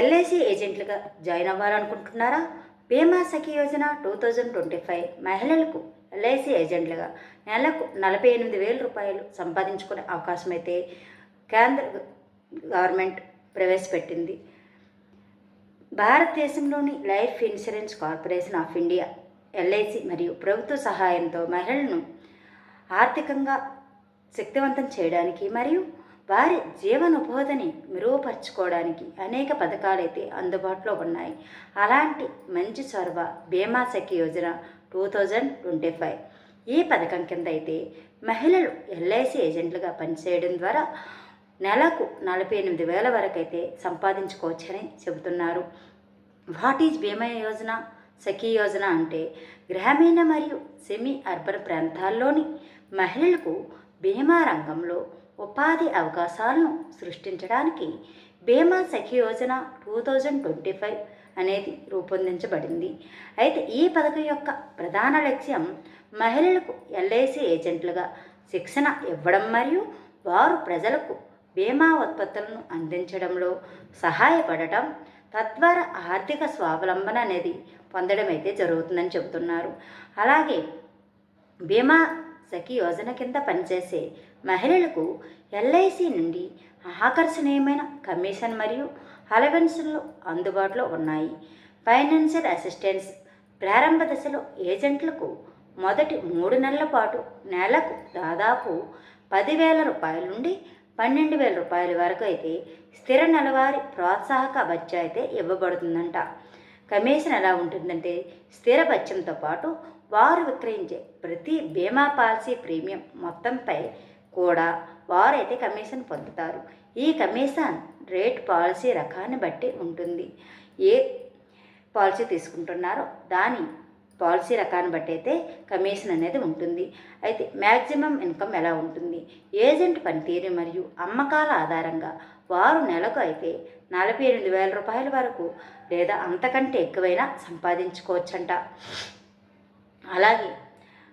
LIC ఏజెంట్లుగా join అవ్వాలనుకుంటున్నారా? Bima Sakhi Yojana two thousand twenty five మహిళలకు LIC ఏజెంట్లుగా నెలకు నలభై ఎనిమిది వేల రూపాయలు సంపాదించుకునే అవకాశం అయితే కేంద్ర గవర్నమెంట్ ప్రవేశపెట్టింది. భారతదేశంలోని life insurance corporation of India LIC మరియు ప్రభుత్వ సహాయంతో మహిళలను ఆర్థికంగా శక్తివంతం చేయడానికి మరియు వారి జీవనోపాధిని మెరుగుపరచుకోవడానికి అనేక పథకాలైతే అందుబాటులో ఉన్నాయి. అలాంటి మంచి చొరవ Bima Sakhi Yojana two thousand twenty five ఈ పథకం కింద అయితే మహిళలు ఎల్ఐసి ఏజెంట్లుగా పనిచేయడం ద్వారా నెలకు నలభై ఎనిమిది వేల వరకు అయితే సంపాదించుకోవచ్చని చెబుతున్నారు. వాట్ ఈజ్ బీమా యోజన? సఖీ యోజన అంటే గ్రామీణ మరియు సెమీ అర్బన్ ప్రాంతాల్లోని మహిళలకు బీమా రంగంలో ఉపాధి అవకాశాలను సృష్టించడానికి Bima Sakhi Yojana two thousand twenty five అనేది రూపొందించబడింది. అయితే ఈ పథకం యొక్క ప్రధాన లక్ష్యం మహిళలకు ఎల్ఐసి ఏజెంట్లుగా శిక్షణ ఇవ్వడం మరియు వారు ప్రజలకు బీమా ఉత్పత్తులను అందించడంలో సహాయపడటం తద్వారా ఆర్థిక స్వావలంబన అనేది పొందడం అయితే జరుగుతుందని చెబుతున్నారు. అలాగే బీమా సఖి యోజన కింద పనిచేసే మహిళలకు ఎల్ఐసి నుండి ఆకర్షణీయమైన కమిషన్ మరియు అలవెన్స్లు అందుబాటులో ఉన్నాయి. ఫైనాన్షియల్ అసిస్టెన్స్ ప్రారంభ దశలో ఏజెంట్లకు మొదటి మూడు నెలల పాటు నెలకు దాదాపు పదివేల రూపాయల నుండి పన్నెండు వేల రూపాయల వరకు అయితే స్థిర నెలవారీ ప్రోత్సాహక బత్య అయితే ఇవ్వబడుతుందంట. కమిషన్ ఎలా ఉంటుందంటే స్థిర పాటు వారు విక్రయించే ప్రతి బీమా పాలసీ ప్రీమియం మొత్తంపై కూడా వారైతే కమిషన్ పొందుతారు. ఈ కమిషన్ రేట్ పాలసీ రకాన్ని బట్టి ఉంటుంది. ఏ పాలసీ తీసుకుంటున్నారో దాని పాలసీ రకాన్ని బట్టి అయితే కమిషన్ అనేది ఉంటుంది. అయితే మ్యాక్సిమం ఇన్కమ్ ఎలా ఉంటుంది? ఏజెంట్ పనితీరు మరియు అమ్మకాల ఆధారంగా వారు నెలకు అయితే నలభై ఎనిమిది వేల రూపాయల వరకు లేదా అంతకంటే ఎక్కువైనా సంపాదించుకోవచ్చంట. అలాగే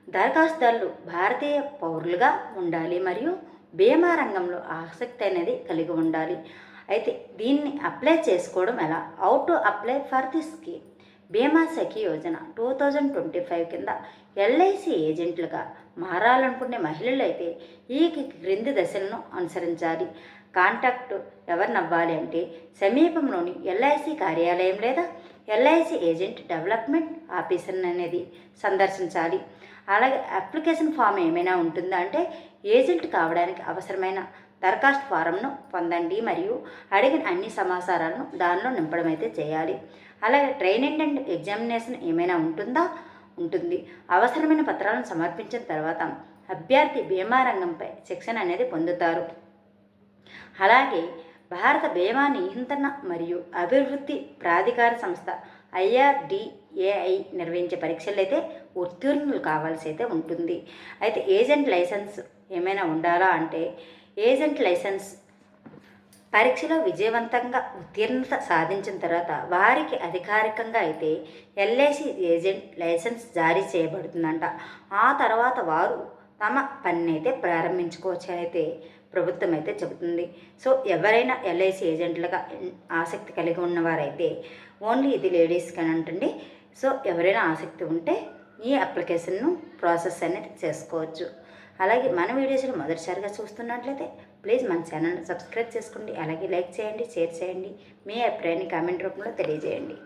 దరఖాస్తుదారులు భారతీయ పౌరులుగా ఉండాలి మరియు బీమా రంగంలో ఆసక్తి అనేది కలిగి ఉండాలి. అయితే దీన్ని అప్లై చేసుకోవడం ఎలా? How to apply for the scheme Bima Sakhi Yojana two thousand twenty five కింద ఎల్ఐసి ఏజెంట్లుగా మారాలనుకునే మహిళలు అయితే ఈ క్రింది దశలను అనుసరించాలి. కాంటాక్ట్ ఎవరిని అవ్వాలి అంటే సమీపంలోని ఎల్ఐసి కార్యాలయం లేదా ఎల్ఐసి ఏజెంట్ డెవలప్మెంట్ ఆఫీసర్ అనేది సందర్శించాలి. అలాగే అప్లికేషన్ ఫామ్ ఏమైనా ఉంటుందా అంటే ఏజెంట్ కావడానికి అవసరమైన దరఖాస్తు ఫారంను పొందండి మరియు అడిగిన అన్ని సమాచారాలను దానిలో నింపడం అయితే చేయాలి. అలాగే ట్రైనింగ్ అండ్ ఎగ్జామినేషన్ ఏమైనా ఉంటుందా? ఉంటుంది. అవసరమైన పత్రాలను సమర్పించిన తర్వాత అభ్యర్థి బీమా రంగంపై శిక్షణ అనేది పొందుతారు. అలాగే భారత బీమా నియంత్రణ మరియు అభివృద్ధి ప్రాధికార సంస్థ ఐఆర్డిఏఐ నిర్వహించే పరీక్షలు అయితే ఉత్తీర్ణులు కావాల్సి అయితే ఉంటుంది. అయితే ఏజెంట్ లైసెన్స్ ఏమైనా ఉండాలా అంటే ఏజెంట్ లైసెన్స్ పరీక్షలో విజయవంతంగా ఉత్తీర్ణత సాధించిన తర్వాత వారికి అధికారికంగా అయితే ఎల్ఐసి ఏజెంట్ లైసెన్స్ జారీ చేయబడుతుందంట. ఆ తర్వాత వారు తమ పనిని అయితే ప్రారంభించుకోవచ్చు అయితే ప్రభుత్వం అయితే చెబుతుంది. సో ఎవరైనా ఎల్ఐసి ఏజెంట్లుగా ఆసక్తి కలిగి ఉన్నవారైతే ఓన్లీ ఇది లేడీస్కి అని అంటండి సో ఎవరైనా ఆసక్తి ఉంటే ఈ అప్లికేషన్ను ప్రాసెస్ అనేది చేసుకోవచ్చు. అలాగే మన వీడియోస్ని మొదటిసారిగా చూస్తున్నట్లయితే ప్లీజ్ మన ఛానల్ని సబ్స్క్రైబ్ చేసుకోండి. అలాగే లైక్ చేయండి షేర్ చేయండి. మీ అభిప్రాయాన్ని కామెంట్ రూపంలో తెలియజేయండి.